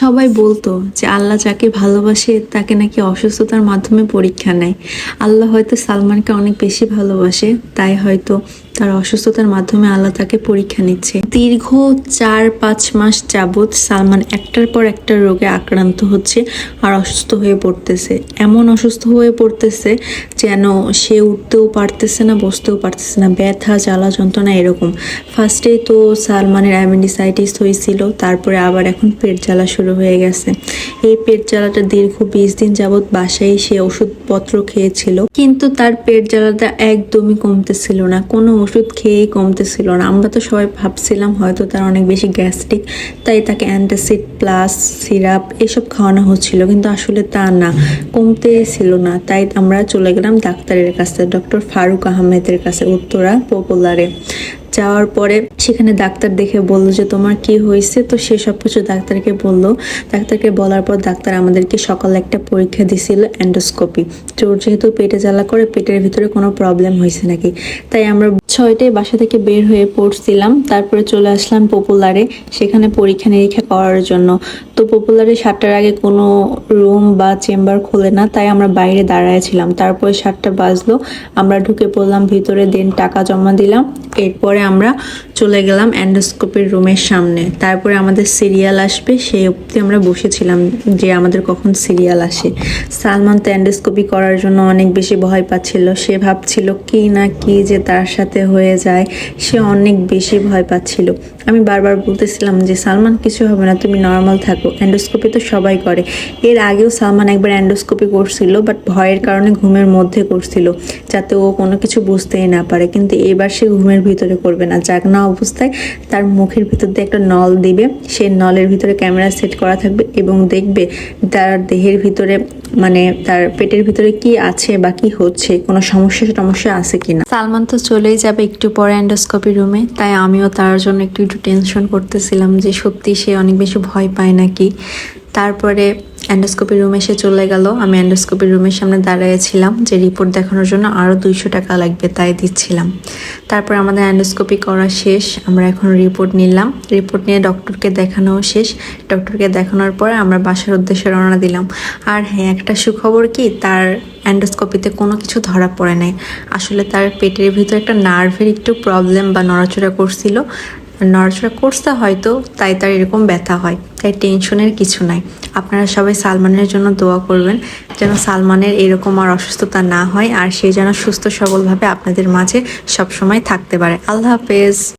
সবাই বলতো যে আল্লাহ যাকে ভালোবাসে তাকে নাকি অসুস্থতার মাধ্যমে পরীক্ষা নেয়। আল্লাহ হয়তো সালমানকে অনেক বেশি ভালোবাসে, তাই হয়তো তার অসুস্থতার মাধ্যমে আল্লাহ তাকে পরীক্ষা নিচ্ছে। দীর্ঘ চার পাঁচ মাস যাবৎ সালমান একটার পর একটা রোগে আক্রান্ত হচ্ছে আর অসুস্থ হয়ে পড়তেছে। এমন অসুস্থ হয়ে পড়তেছে যেন সে উঠতেও পারতেছে না, বসতেও পারতেছে না। ব্যথা, জ্বালা, যন্ত্রণা এরকম। ফার্স্টে তো সালমানের অ্যামেন্ডিসাইটিস হয়েছিল, তারপরে আবার এখন পেট জ্বালা শুরু হয়ে গেছে। এই পেট জ্বালাটা দীর্ঘ বিশ দিন যাবৎ বাসায় সে ওষুধপত্র খেয়েছিল। কিন্তু তার পেট জ্বালাটা একদমই কমতেছিল না। কোনো ওষুধ খেয়েই কমতেছিল না। আমরা তো সবাই ভাবছিলাম হয়তো তার অনেক বেশি গ্যাস্ট্রিক, তাই তাকে অ্যান্টাসিড প্লাস সিরাপ এসব খাওয়ানো হচ্ছিল, কিন্তু আসলে তা না কমতে ছিল না। তাই আমরা চলে গেলাম ডাক্তারের কাছে, ডক্টর ফারুক আহমেদের কাছে, উত্তরা পপুলারে। যাওয়ার পরে সেখানে ডাক্তার দেখে বলল যে, তোমার কি হয়েছে? তো সে সব কিছু ডাক্তারকে বলল। ডাক্তারকে বলার পর ডাক্তার আমাদেরকে সকালে একটা পরীক্ষা দিছিল অ্যান্ডোস্কোপি। চোর যেহেতু পেটে জ্বালা করে, পেটের ভিতরে কোনো প্রবলেম হয়েছে নাকি? তাই আমরা ছয়টায় বাসা থেকে বের হয়ে পড়ছিলাম। তারপরে চলে আসলাম পপুলারে। সেখানে পরীক্ষা নিরীক্ষা করার জন্য। তো পপুলারে সাতটার আগে কোনো রুম বা চেম্বার খোলে না, তাই আমরা বাইরে দাঁড়ায় ছিলাম। তারপরে সাতটা বাজলো, আমরা ঢুকে পড়লাম, ভিতরে দেন টাকা জমা দিলাম। এরপরে আমরা চলে গেলাম অ্যান্ডোস্কোপির রুমের সামনে। তারপরে আমাদের সিরিয়াল আসবে, সেই অবধি আমরা বসেছিলাম যে আমাদের কখন সিরিয়াল আসে। সালমান তো অ্যান্ডোস্কোপি করার জন্য অনেক বেশি ভয় পাচ্ছিল। সে ভাবছিল কি না কি যে তার সাথে হয়ে যায়। সে অনেক বেশি ভয় পাচ্ছিল। আমি বারবার বলতেছিলাম যে, সালমান, কিছু হবে না, তুমি নর্মাল থাকো। অ্যান্ডোস্কোপি তো সবাই করে। এর আগেও সালমান একবার অ্যান্ডোস্কোপি করছিল বাট ভয়ের কারণে ঘুমের মধ্যে করছিল, যাতে ও কোনো কিছু বুঝতেই না পারে। কিন্তু এবার সে ঘুমের ভিতরে করবে না। জাগনা অবস্থায় তার মুখের ভিতর দিয়ে একটা নল দিবে। সেই নলের ভিতরে ক্যামেরা সেট করা থাকবে এবং দেখবে তার দেহের ভিতরে মানে তার পেটের ভিতরে কি আছে বা কি হচ্ছে, কোনো সমস্যা টমস্যা আছে কিনা। সালমান তো চলেই যাবে একটু পরে অ্যান্ডোস্কোপি রুমে তাই আমিও তার জন্য একটু একটু টেনশন করতেছিলাম যে সত্যি সে অনেক বেশি ভয় পায় নাকি? তারপরে অ্যান্ডোস্কোপি রুমে এসে চলে গেল। আমি অ্যান্ডোস্কোপি রুমের সামনে দাঁড়িয়েছিলাম, যে রিপোর্ট দেখানোর জন্য আরও দুইশো টাকা লাগবে তাই দিচ্ছিলাম। তারপর আমাদের অ্যান্ডোস্কোপি করা শেষ, আমরা এখন রিপোর্ট নিলাম। রিপোর্ট নিয়ে ডক্টরকে দেখানো শেষ। ডক্টরকে দেখানোর পরে আমরা বাসার উদ্দেশ্যে রওনা দিলাম। আর হ্যাঁ একটা সুখবর কি? তার অ্যান্ডোস্কোপিতে কোনো কিছু ধরা পড়ে নাই। আসলে তার পেটের ভিতরে একটা নার্ভের একটু প্রবলেম বা নড়াচড়া করছিল। নড়াচড়া করতে হয়তো, তাই তার এরকম ব্যথা হয়। তাই টেনশনের কিছু নাই। আপনারা সবাই সালমানের জন্য দোয়া করবেন যেন সালমানের এরকম আর অসুস্থতা না হয় আর সে যেন সুস্থ সবলভাবে আপনাদের মাঝে সবসময় থাকতে পারে। আল্লাহ হাফেজ।